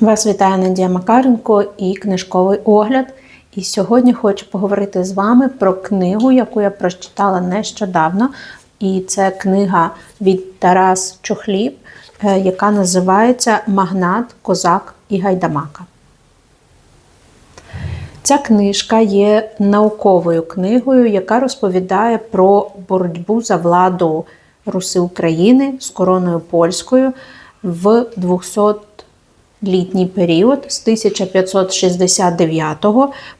Вас вітає Надія Макаренко і книжковий огляд. І сьогодні хочу поговорити з вами про книгу, яку я прочитала нещодавно. І це книга від Тарас Чохліб, е, яка називається Магнат, Козак і Гайдамака. Ця книжка є науковою книгою, яка розповідає про боротьбу за владу Руси України з короною польською в 200 літній період з 1569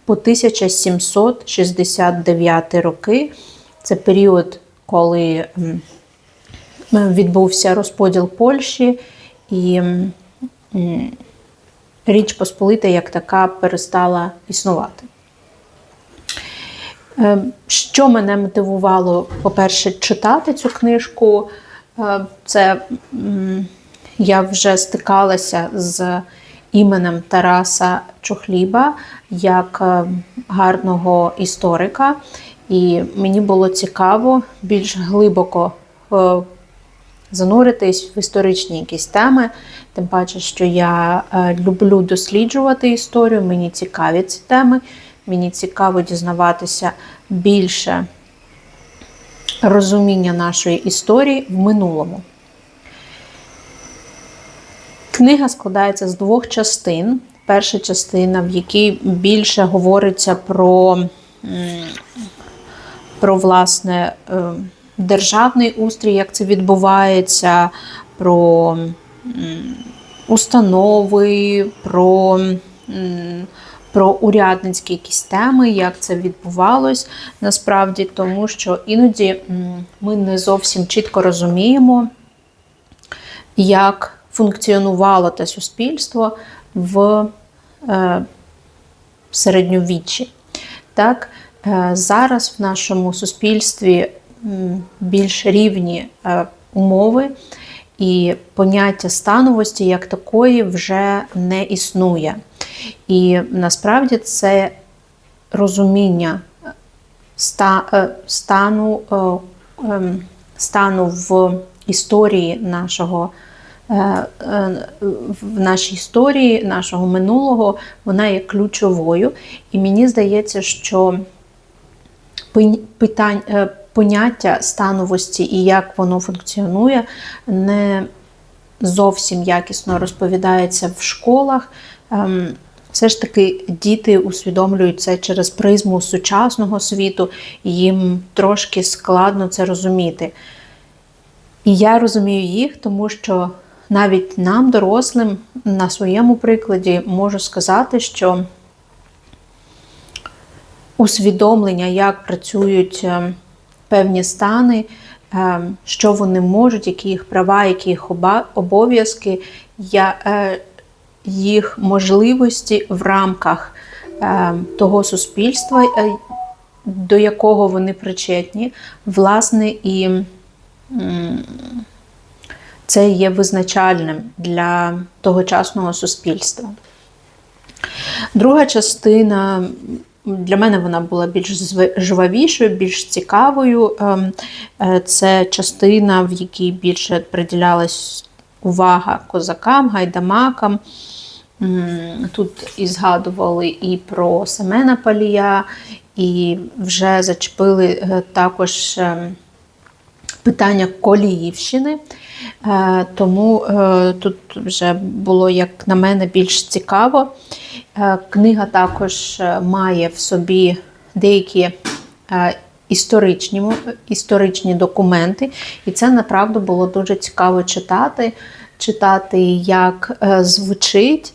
по 1769 роки. Це період, коли відбувся розподіл Польщі і Річ Посполита як така перестала існувати. Е, що мене мотивувало, по-перше, читати цю книжку, е, це я вже стикалася з іменем Тараса Чохліба як е, гарного історика, і мені було цікаво більш глибоко е, зануритись в історичні якісь теми. Тим паче, що я е, люблю досліджувати історію, мені цікаві ці теми, мені цікаво дізнаватися більше розуміння нашої історії в минулому. Книга складається з двох частин. Перша частина, в якій більше говориться про, про власне, е, державний устрій, як це відбувається, про установи, про про урядницькі якісь теми, як це відбувалось насправді, тому що іноді ми не зовсім чітко розуміємо, як функціонувало те суспільство в е, середньовіччі. Так? Е, зараз в нашому суспільстві більш рівні е, умови, і поняття становості як такої вже не існує. І насправді це розуміння стану, ем, стану в історії нашого в нашій історії нашого минулого вона є ключовою. І мені здається, що питань, е, поняття становості і як воно функціонує, не зовсім якісно розповідається в школах. Ем, все ж таки діти усвідомлюють це через призму сучасного світу, і їм трошки складно це розуміти. І я розумію їх, тому що навіть нам, дорослим, на своєму прикладі, можу сказати, що усвідомлення, як працюють е, певні стани, е, що вони можуть, які їх права, які їх обов'язки, е, їх можливості в рамках того суспільства, до якого вони причетні, власне, і це є визначальним для тогочасного суспільства. Друга частина, для мене вона була більш жвавішою, більш цікавою. Ем, е, це частина, в якій більше приділялась увага козакам, гайдамакам. Тут і згадували і про Семена Палія, і вже зачепили е, також ем, питання Коліївщини. Е, тому е, тут вже було, як на мене, більш цікаво. Е, книга також має в собі деякі історичні історичні документи, і це направду було дуже цікаво читати, читати, як звучить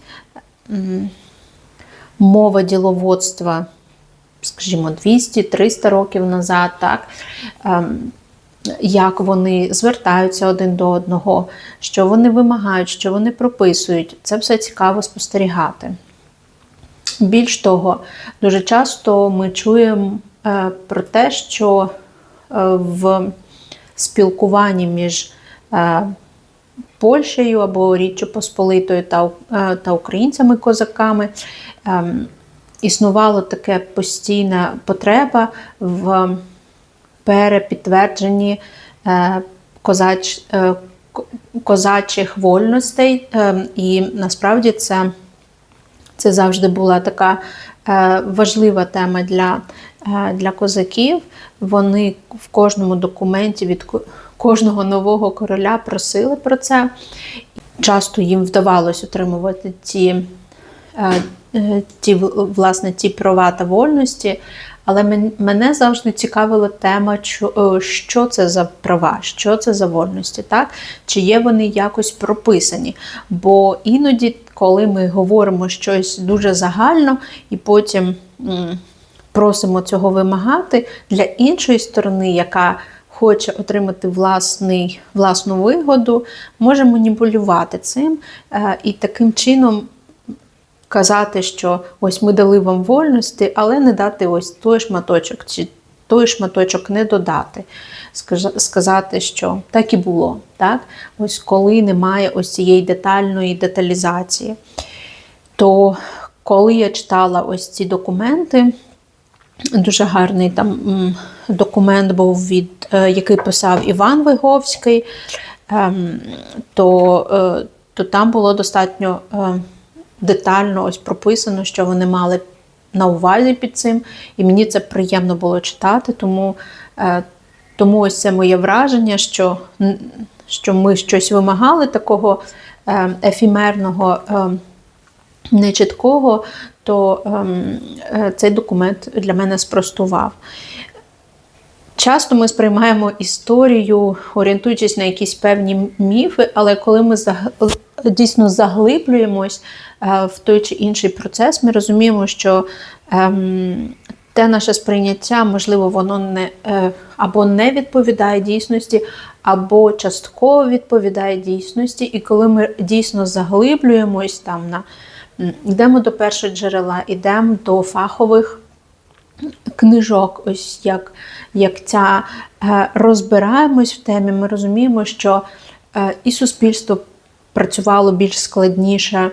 мова діловодства, скажімо, 200-300 років назад. так. Як вони звертаються один до одного, що вони вимагають, що вони прописують. Це все цікаво спостерігати. Більш того, дуже часто ми чуємо е, про те, що е, в спілкуванні між е, Польщею або Річчю Посполитою та та українцями-козаками ем, існувала така постійна потреба в перепідтвердженні е, козач, е, козачих вольностей, е, і насправді це, це завжди була така важлива тема для, для козаків. Вони в кожному документі від кожного нового короля просили про це. Часто їм вдавалось отримувати ті, ті власне, ті права та вольності. Але мене завжди цікавила тема, е, що це за права, що це за вольності, так? чи є вони якось прописані. Бо іноді, коли ми говоримо щось дуже загально і потім просимо цього вимагати для іншої сторони, яка хоче отримати власний, власну вигоду, може маніпулювати цим е, і таким чином казати, що ось ми дали вам вольності, але не дати ось той шматочок, чи той шматочок не додати. Сказати, що так і було. Так? Ось коли немає ось цієї детальної деталізації. То коли я читала ось ці документи, дуже гарний там документ був від е, який писав Іван Виговський, ем, то, е, то там було достатньо е, детально ось прописано, що вони мали на увазі під цим, і мені це приємно було читати, тому, е, тому ось це моє враження, що, що ми щось вимагали такого е, ефімерного. е, нечіткого, то ем, цей документ для мене спростував. Часто ми сприймаємо історію, орієнтуючись на якісь певні міфи, але коли ми дійсно заглиблюємось е, в той чи інший процес, ми розуміємо, що ем, те наше сприйняття, можливо, воно не е, або не відповідає дійсності, або частково відповідає дійсності. І коли ми дійсно заглиблюємось там на йдемо до першого джерела, йдемо до фахових книжок, ось як, як ця е, розбираємось в темі, ми розуміємо, що е, і суспільство працювало більш складніше,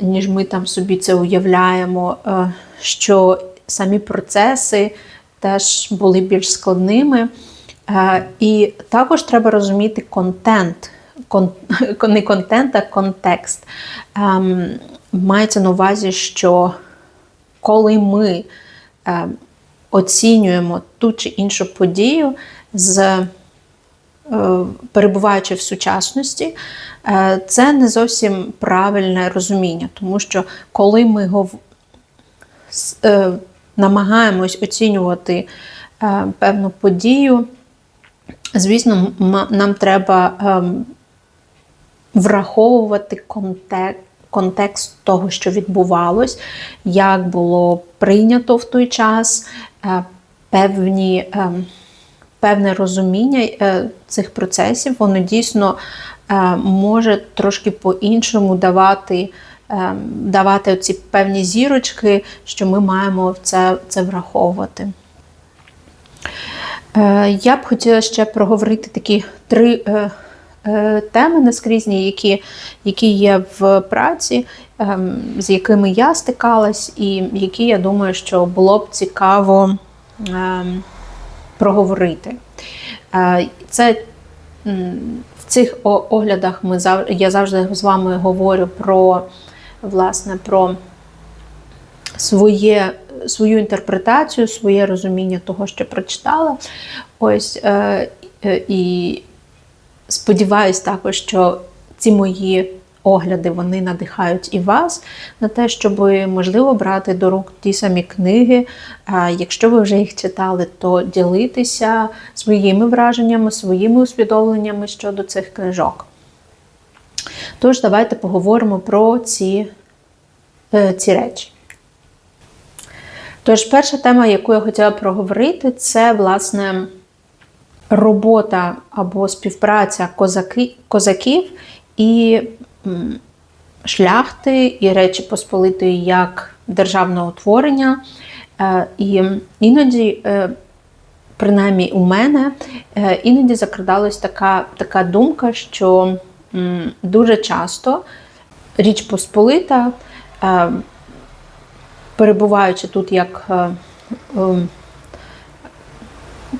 ніж ми там собі це уявляємо, е, що самі процеси теж були більш складними. І також треба розуміти контент. Кон, не контент, а контекст. Ем, мається на увазі, що коли ми оцінюємо ту чи іншу подію з е, перебуваючи в сучасності, е, це не зовсім правильне розуміння, тому що коли ми гов... е, намагаємось оцінювати е, певну подію, звісно, нам треба ем, враховувати контекст. Контекст того, що відбувалось, як було прийнято в той час, е, певні, ем, певне розуміння е, цих процесів, воно дійсно е, може трошки по-іншому давати, е, давати ці певні зірочки, що ми маємо це, це враховувати. Е, Я б хотіла ще проговорити такі три е, е, теми наскрізні, які, які є в праці, ем, з якими я стикалась, і які я думаю, що було б цікаво ем, проговорити. Е, Це в цих оглядах ми я завжди з вами говорю про власне про своє, свою інтерпретацію, своє розуміння того, що прочитала. Ось е, е, і сподіваюсь також, що ці мої огляди вони надихають і вас на те, щоб можливо брати до рук ті самі книги. А якщо ви вже їх читали, то ділитися своїми враженнями, своїми усвідомленнями щодо цих книжок. Тож, давайте поговоримо про ці, е, ці речі. Тож, перша тема, яку я хотіла проговорити, це власне робота або співпраця козаки, козаків і шляхти, і Речі Посполитої як державного утворення. Е, І іноді, е, принаймні у мене, е, іноді закрадалась така, така думка, що дуже часто Річ Посполита, перебуваючи тут як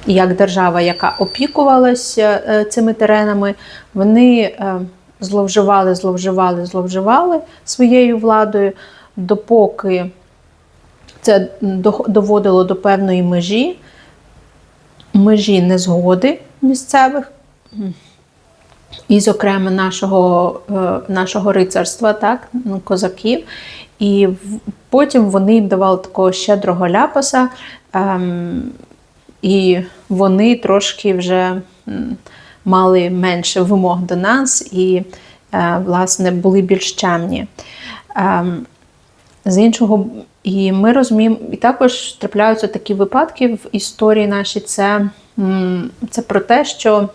як держава, яка опікувалася е, цими теренами, вони е, зловживали, зловживали, зловживали своєю владою, допоки це доводило до певної межі, межі незгоди місцевих. І, зокрема, нашого, е, нашого рицарства, так, ну, козаків. І потім вони їм давали такого щедрого ляпаса, ем, і вони трошки вже мали менше вимог до нас і, е, власне, були більш чемні. Ем, з іншого, і ми розуміємо, і також трапляються такі випадки в історії нашій. Це, це про те, що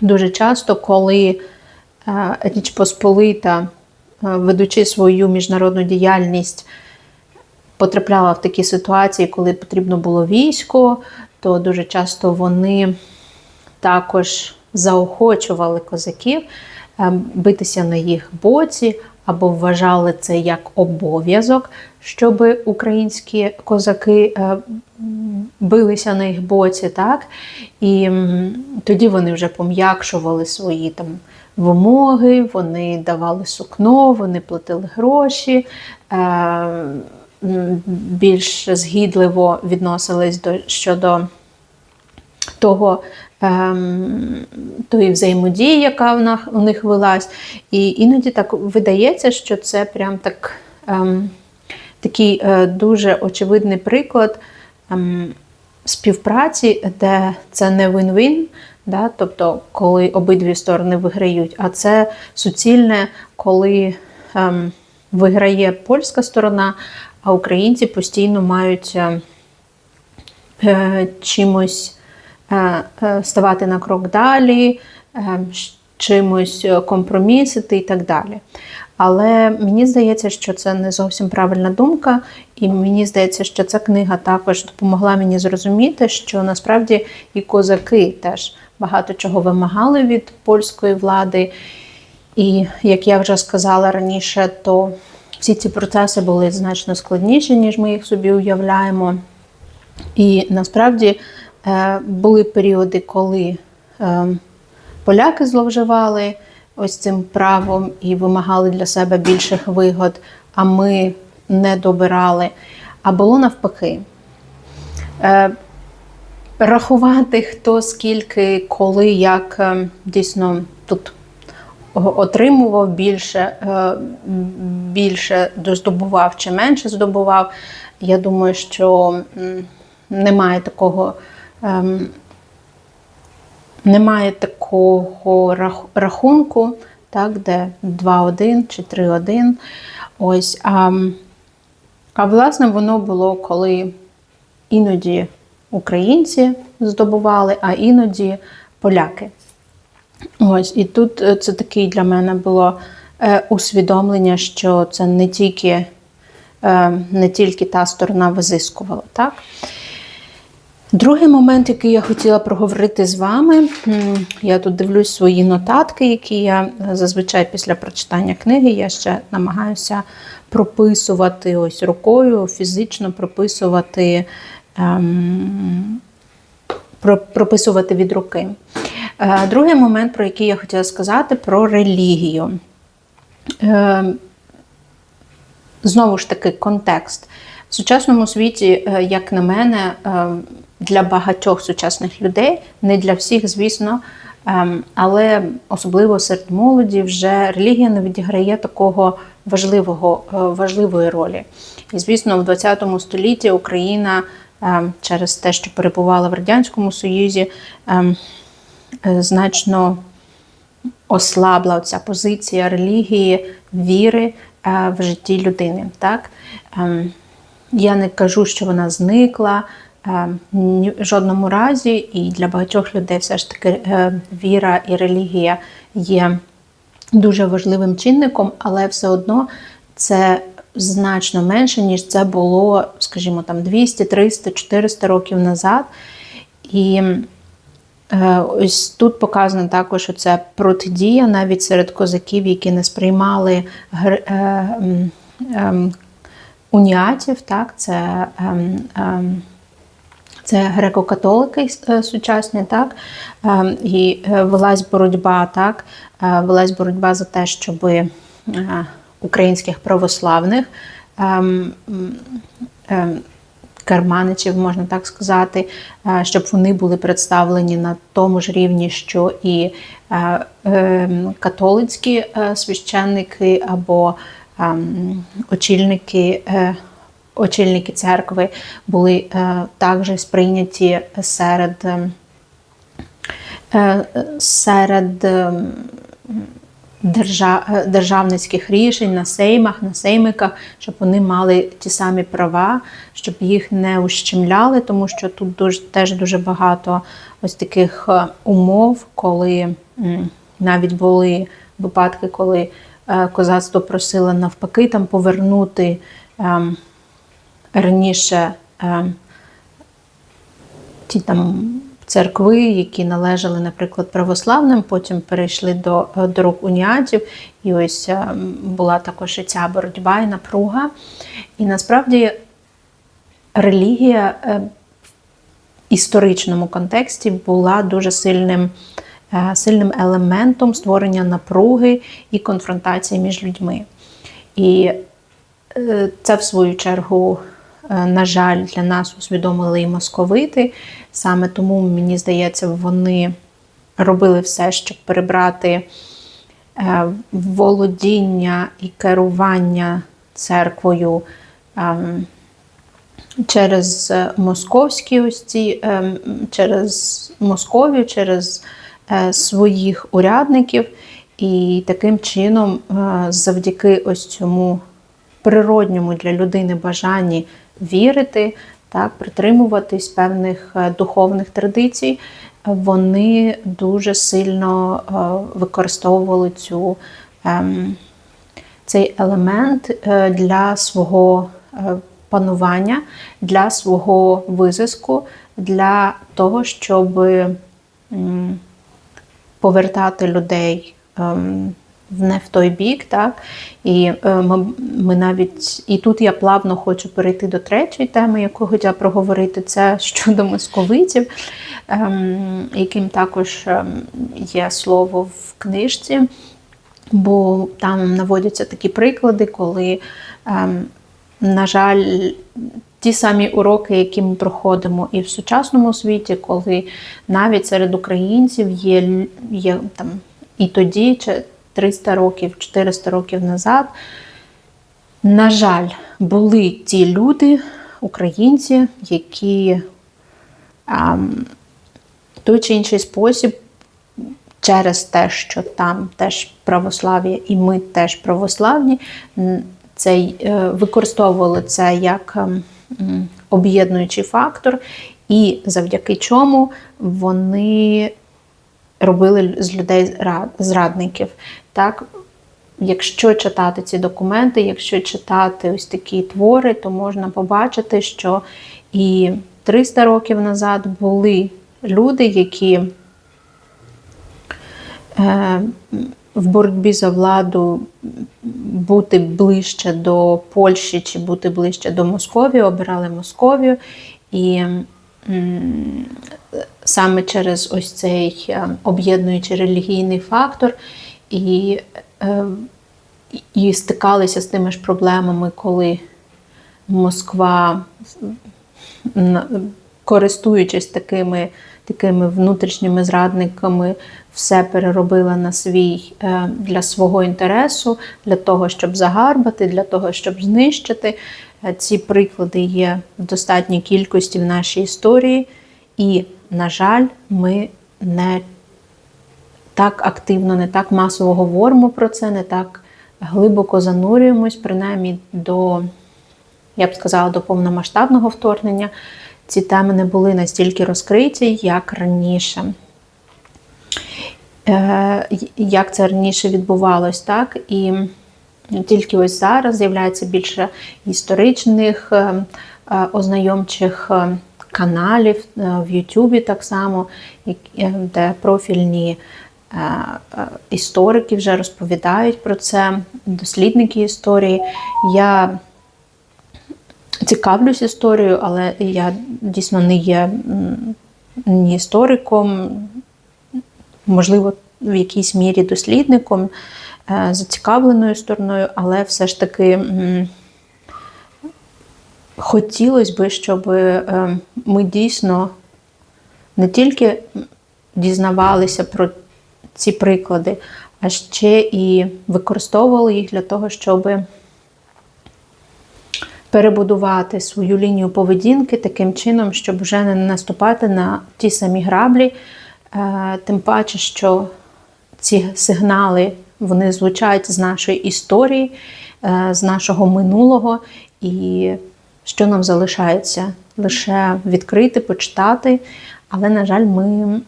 дуже часто, коли е, Річ Посполита, е, ведучи свою міжнародну діяльність, потрапляла в такі ситуації, коли потрібно було військо, то дуже часто вони також заохочували козаків е, битися на їх боці або вважали це як обов'язок, щоб українські козаки е, билися на їх боці, так? І тоді вони вже пом'якшували свої там вимоги, вони давали сукно, вони платили гроші. Е, більш згідливо відносились до щодо того, ем, тої взаємодії, яка у них велась. І іноді так видається, що це прям так, ем, такий е, дуже очевидний приклад ем, співпраці, де це не вин-вин, да? тобто коли обидві сторони виграють, а це суцільне, коли ем, виграє польська сторона, а українці постійно мають. е, чимось ставати на крок далі, е, чимось е, компромісити і так далі. Але мені здається, що це не зовсім правильна думка, і мені здається, що ця книга також допомогла мені зрозуміти, що насправді і козаки теж багато чого вимагали від польської влади. І як я вже сказала раніше, то всі ці процеси були значно складніші, ніж ми їх собі уявляємо. І насправді е, були періоди, коли е, поляки зловживали ось цим правом і вимагали для себе більших вигод, а ми не добирали. А було навпаки. Е, Рахувати, хто скільки, коли, як е, дійсно тут отримував більше, е, більше здобував чи менше здобував. Я думаю, що немає такого. Ем, Немає такого рахунку, так, де 2-1 чи 3-1. Ось. А, а власне воно було, коли іноді українці здобували, а іноді поляки. Ось, і тут е, це такий для мене було е, усвідомлення, що це не тільки, е, не тільки та сторона визискувала. Так? Другий момент, який я хотіла проговорити з вами, я тут дивлюсь свої нотатки, які я е, зазвичай після прочитання книги я ще намагаюся прописувати ось рукою, фізично прописувати. Ем, прописувати від руки. Е, Другий момент, про який я хотіла сказати, про релігію. Е, Знову ж таки, контекст. В сучасному світі, е, як на мене, е, для багатьох сучасних людей, не для всіх, звісно, е, але особливо серед молоді, вже релігія не відіграє такого важливого, е, важливої ролі. І, звісно, в ХХ столітті Україна е, через те, що перебувала в Радянському Союзі, е, е, значно ослабла ця позиція релігії, віри е, в житті людини. Так? Ем, Я не кажу, що вона зникла ем, в жодному разі, і для багатьох людей все ж таки е, віра і релігія є дуже важливим чинником, але все одно це значно менше, ніж це було, скажімо, там 200, 300, 400 років назад. І Е, Ось тут показано також оця протидія навіть серед козаків, які не сприймали е, ем, уніатів, так, це ем, ем, Це греко-католики е, сучасні, так? Е, і е, велась боротьба, так? Велась боротьба за те, щоб українських православних ем, ем, карманичів, можна так сказати, щоб вони були представлені на тому ж рівні, що і ем, католицькі священники або очільники очільники церкви були е, також сприйняті серед е, е, серед державницьких рішень на сеймах, на сеймиках, щоб вони мали ті самі права, щоб їх не ущемляли, тому що тут дуже, теж дуже багато ось таких умов, коли навіть були випадки, коли козацтво просило навпаки там повернути. Раніше е, ті там церкви, які належали, наприклад, православним, потім перейшли до е, до рук уніатів. І ось е, була також і ця боротьба і напруга. І насправді релігія е, в історичному контексті була дуже сильним. Е, сильним елементом створення напруги і конфронтації між людьми. І е, це, в свою чергу, на жаль, для нас усвідомили і московити. Саме тому, мені здається, вони робили все, щоб перебрати е, володіння і керування церквою ем, через московські ці, ем, через Московію, через е, своїх урядників. І таким чином, завдяки ось цьому природньому для людини бажанні вірити, так, притримуватись певних е, духовних традицій, вони дуже сильно е, використовували цю, ем, цей елемент е, для свого панування, для свого визиску, для того, щоб повертати людей. Не в той бік, так? І е, ми ми навіть і тут я плавно хочу перейти до третьої теми, яку хотіла проговорити, це щодо московитів, ем, яким також ем, є слово в книжці, бо там наводяться такі приклади, коли, ем, на жаль, Ті самі уроки, які ми проходимо і в сучасному світі, коли навіть серед українців є є там і тоді, 300 років, 400 років назад. На жаль, були ті люди, українці, які а, в той чи інший спосіб, через те, що там теж православ'я, і ми теж православні, цей, е, використовували це як ем, об'єднуючий фактор, і завдяки чому вони робили з людей зрадників. Так, Якщо читати ці документи, якщо читати ось такі твори, то можна побачити, що і 300 років назад були люди, які е, в боротьбі за владу бути ближче до Польщі чи бути ближче до Московії, обирали Московію. І саме через ось цей е, об'єднуючий релігійний фактор, і, е, і стикалися з тими ж проблемами, коли Москва, користуючись такими такими внутрішніми зрадниками, все переробила на свій е, для свого інтересу, для того, щоб загарбати, для того, щоб знищити. Ці приклади є в достатній кількості в нашій історії, і, на жаль, ми не так активно, не так масово говоримо про це, не так глибоко занурюємось, принаймні до, я б сказала, до повномасштабного вторгнення. Ці теми не були настільки розкриті, як раніше. Е, як це раніше відбувалось, так? І тільки ось зараз з'являється більше історичних е, е, ознайомчих каналів в Ютубі так само, де профільні історики вже розповідають про це, дослідники історії. Я цікавлюсь історією, але я дійсно не є ні істориком, можливо, в якійсь мірі дослідником, е, зацікавленою стороною, але все ж таки хотілося б, щоб е, ми дійсно не тільки дізнавалися про ці приклади, а ще і використовували їх для того, щоб перебудувати свою лінію поведінки таким чином, щоб вже не наступати на ті самі граблі, Е, тим паче, що ці сигнали вони звучать з нашої історії, е, з нашого минулого, і що нам залишається лише відкрити, почитати. Але, на жаль, ми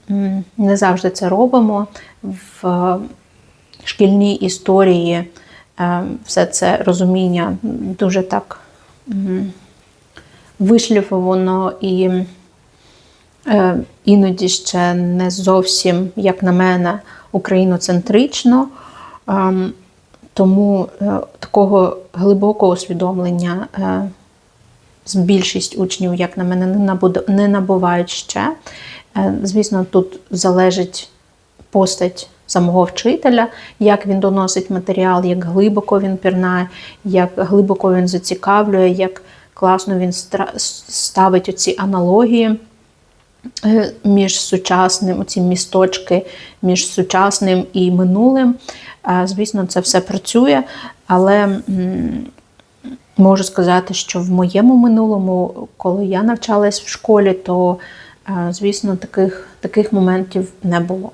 не завжди це робимо в е, шкільній історії. е, Все це розуміння дуже так вишліфовано і іноді ще не зовсім, як на мене, україноцентрично. Тому е, такого глибокого усвідомлення е, з більшість учнів, як на мене, не набувають ще. Е, Звісно, тут залежить постать самого вчителя, як він доносить матеріал, як глибоко він пірнає, як глибоко він зацікавлює, як класно він ставить оці аналогії між сучасним, оці місточки між сучасним і минулим. Звісно, це все працює, але можу сказати, що в моєму минулому, коли я навчалась в школі, то, звісно, таких, таких моментів не було.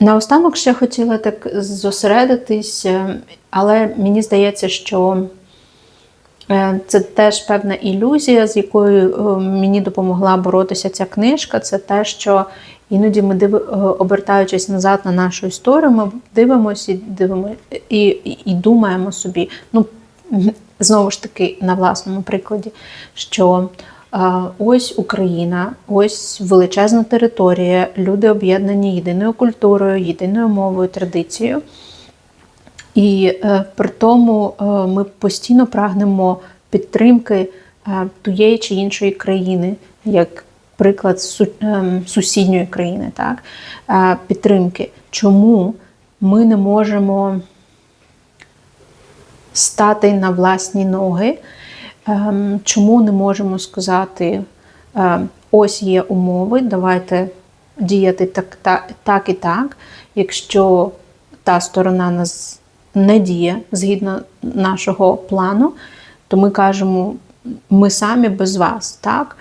Наостанок ще хотіла так зосередитись, е, але мені здається, що е, це теж певна ілюзія, з якою е, мені допомогла боротися ця книжка. Це те, що іноді ми диви, е, обертаючись назад на нашу історію, ми дивимося і дивимо і, і, думаємо собі, ну знову ж таки на власному прикладі, що е, ось Україна, ось величезна територія, люди об'єднані єдиною культурою, єдиною мовою, традицією. І е, при тому е, ми постійно прагнемо підтримки е, тієї чи іншої країни, як приклад ем, сусідньої країни, так? Е, підтримки. Чому ми не можемо стати на власні ноги? Ем, Чому не можемо сказати, е, ось є умови, давайте діяти так, так, так і так, якщо та сторона нас не діє згідно нашого плану, то ми кажемо, ми самі без вас, так?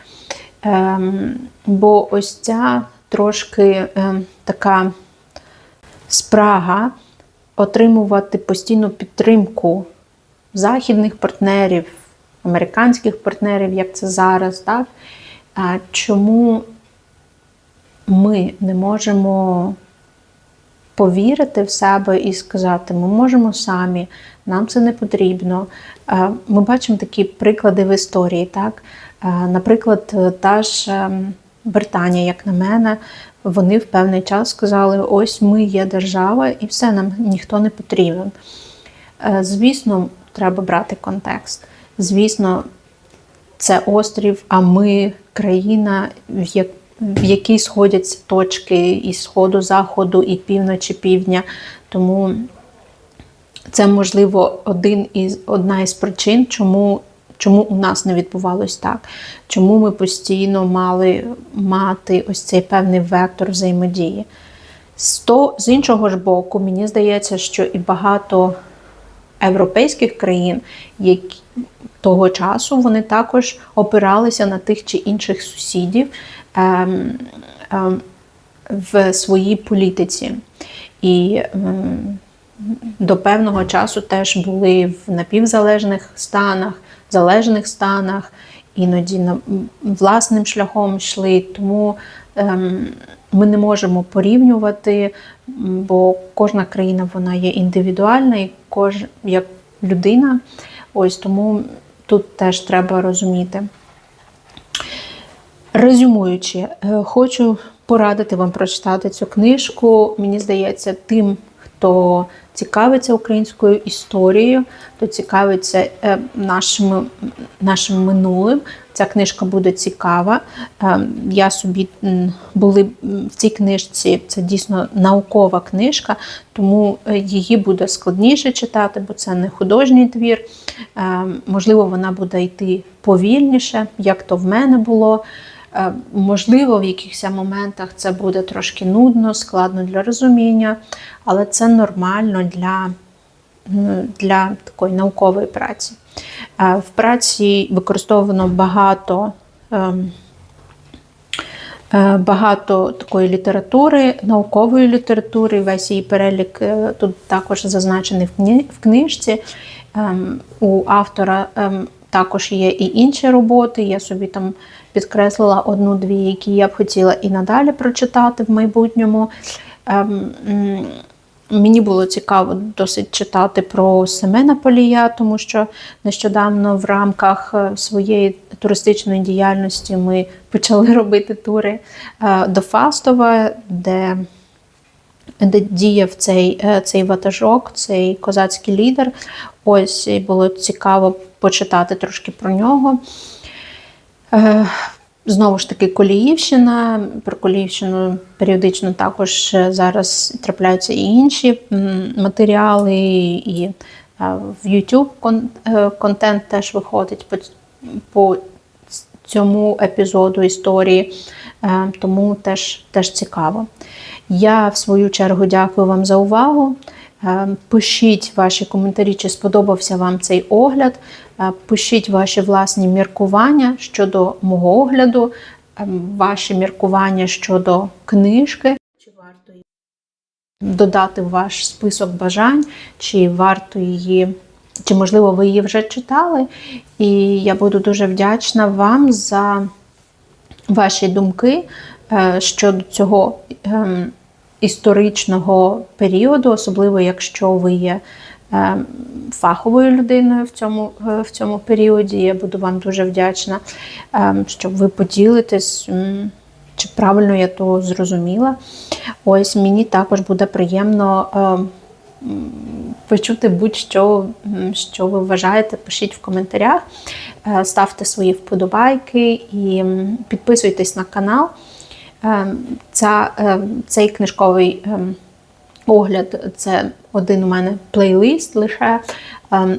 Ем, бо ось ця трошки ем, така спрага отримувати постійну підтримку західних партнерів, американських партнерів, як це зараз, так? Чому ми не можемо повірити в себе і сказати, ми можемо самі, нам це не потрібно. Ми бачимо такі приклади в історії. Так? Е, Наприклад, та ж ем, Британія, як на мене, вони в певний час сказали: ось ми є держава, і все, нам ніхто не потрібен. Е, Звісно, треба брати контекст. Звісно, це острів, а ми країна, в якій сходяться точки і сходу, заходу, і півночі, півдня. Тому це, можливо, один із, одна із причин, чому, чому у нас не відбувалось так. Чому ми постійно мали мати ось цей певний вектор взаємодії. З, то, з іншого ж боку, мені здається, що і багато європейських країн, які того часу вони також опиралися на тих чи інших сусідів ем, ем, в своїй політиці. І ем, до певного часу теж були в напівзалежних станах, залежних станах, іноді власним шляхом йшли. Тому ем, ми не можемо порівнювати, бо кожна країна вона є індивідуальна, і кож, як людина. Ось тому тут теж треба розуміти. Резюмуючи, е, хочу порадити вам прочитати цю книжку. Мені здається, тим, хто цікавиться українською історією, хто цікавиться е, нашим, нашим минулим. Ця книжка буде цікава. Е, Я собі були в цій книжці, це дійсно наукова книжка, тому е, її буде складніше читати, бо це не художній твір. Можливо, вона буде йти повільніше, як то в мене було. Е, Можливо, в якихось моментах це буде трошки нудно, складно для розуміння, але це нормально для, для такої наукової праці. Е, В праці використовано багато. ем, е, Багато такої літератури, наукової літератури, весь її перелік тут також зазначений в книжці. Ем, У автора ем, також є і інші роботи. Я собі там підкреслила одну-дві, які я б хотіла і надалі прочитати в майбутньому. Ем, Мені було цікаво досить читати про Семена Полія, тому що нещодавно в рамках е, своєї туристичної діяльності ми почали робити тури е, до Фастова, де де діяв цей, е, цей ватажок, цей козацький лідер. Ось і було цікаво почитати трошки про нього. Е, Знову ж таки, Коліївщина. Про Коліївщину періодично також е, зараз трапляються і інші матеріали, і е, в YouTube контент теж виходить по, цьому епізоду історії, тому теж, теж цікаво. Я, в свою чергу, дякую вам за увагу. Е, Пишіть ваші коментарі, чи сподобався вам цей огляд. Е, Пишіть ваші власні міркування щодо мого огляду, е, ваші міркування щодо книжки. Чи варто її додати в ваш список бажань, чи варто її, чи можливо ви її вже читали. І я буду дуже вдячна вам за ваші думки щодо цього ем, історичного періоду, особливо якщо ви є ем, фаховою людиною в цьому, е, в цьому періоді. Я буду вам дуже вдячна, ем, щоб ви поділитесь. Чи правильно я то зрозуміла? Ось мені також буде приємно почути будь-що, що ви вважаєте, пишіть в коментарях, Е, ставте свої вподобайки і підписуйтесь на канал. Ем, Ця, ем, цей книжковий ем, огляд це один у мене плейлист лише,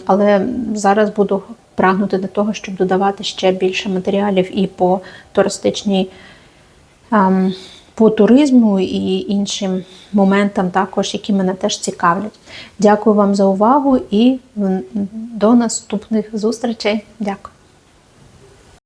але зараз буду прагнути до того, щоб додавати ще більше матеріалів і по туристичній. По туризму і іншим моментам, також, які мене теж цікавлять. Дякую вам за увагу і до наступних зустрічей. Дякую.